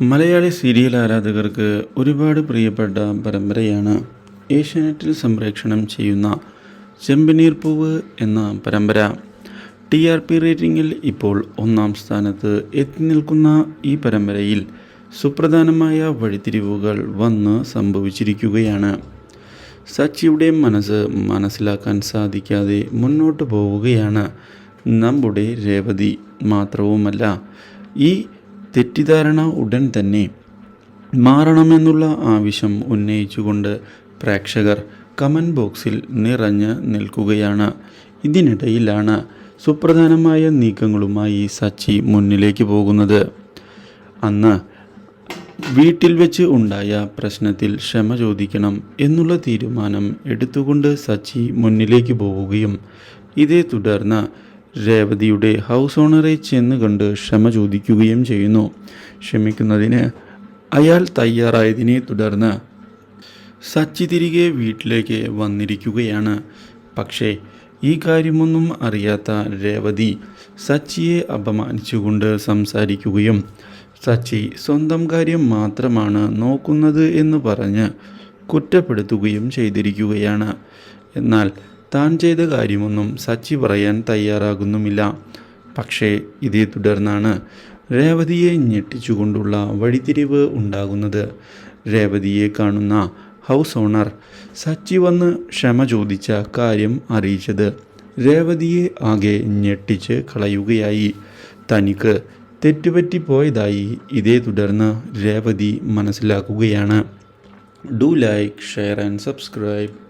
Malayali serial ആരാധകർക്ക് ഒരുപാട് പ്രിയപ്പെട്ട പരമ്പരയാണ് ഏഷ്യാനെറ്റിൽ സംപ്രേക്ഷണം ചെയ്യുന്ന ചെമ്പനീർ പൂവ് എന്ന പരമ്പര. ടി ആർ പി റേറ്റിംഗിൽ ഇപ്പോൾ ഒന്നാം സ്ഥാനത്ത് എത്തി നിൽക്കുന്ന ഈ പരമ്പരയിൽ സുപ്രധാനമായ വഴിത്തിരിവുകൾ വന്ന് സംഭവിച്ചിരിക്കുകയാണ്. സച്ചിയുടെ മനസ്സ് മനസ്സിലാക്കാൻ സാധിക്കാതെ മുന്നോട്ട് പോവുകയാണ് നമ്മുടെ രേവതി. മാത്രവുമല്ല ഈ തെറ്റിദ്ധാരണ ഉടൻ തന്നെ മാറണമെന്നുള്ള ആവശ്യം ഉന്നയിച്ചുകൊണ്ട് പ്രേക്ഷകർ കമന്റ് ബോക്സിൽ നിറഞ്ഞ് നിൽക്കുകയാണ്. ഇതിനിടയിലാണ് സുപ്രധാനമായ നീക്കങ്ങളുമായി സച്ചി മുന്നിലേക്ക് പോകുന്നത്. അന്ന് വീട്ടിൽ വെച്ച് ഉണ്ടായ പ്രശ്നത്തിൽ ക്ഷമ ചോദിക്കണം എന്നുള്ള തീരുമാനം എടുത്തുകൊണ്ട് സച്ചി മുന്നിലേക്ക് പോവുകയും ഇതേ തുടർന്ന് രേവതിയുടെ ഹൗസ് ഓണറെ ചെന്ന് കണ്ട് ക്ഷമ ചോദിക്കുകയും ചെയ്യുന്നു. ക്ഷമിക്കുന്നതിന് അയാൾ തയ്യാറായതിനെ തുടർന്ന് സച്ചി തിരികെ വീട്ടിലേക്ക് വന്നിരിക്കുകയാണ്. പക്ഷേ ഈ കാര്യമൊന്നും അറിയാത്ത രേവതി സച്ചിയെ അപമാനിച്ചുകൊണ്ട് സംസാരിക്കുകയും സച്ചി സ്വന്തം കാര്യം മാത്രമാണ് നോക്കുന്നത് എന്ന് പറഞ്ഞ് കുറ്റപ്പെടുത്തുകയും ചെയ്തിരിക്കുകയാണ്. എന്നാൽ താൻ ചെയ്ത കാര്യമൊന്നും സച്ചി പറയാൻ തയ്യാറാകുന്നുമില്ല. പക്ഷേ ഇതേ തുടർന്നാണ് രേവതിയെ ഞെട്ടിച്ചുകൊണ്ടുള്ള വഴിതിരിവ് ഉണ്ടാകുന്നത്. രേവതിയെ കാണുന്ന ഹൗസ് ഓണർ സച്ചി വന്ന് ക്ഷമ ചോദിച്ച കാര്യം അറിയിച്ചത് രേവതിയെ ആകെ ഞെട്ടിച്ച് കളയുകയായി. തനിക്ക് തെറ്റുപറ്റിപ്പോയതായി ഇതേ തുടർന്ന് രേവതി മനസ്സിലാക്കുകയാണ്. Do like share and subscribe.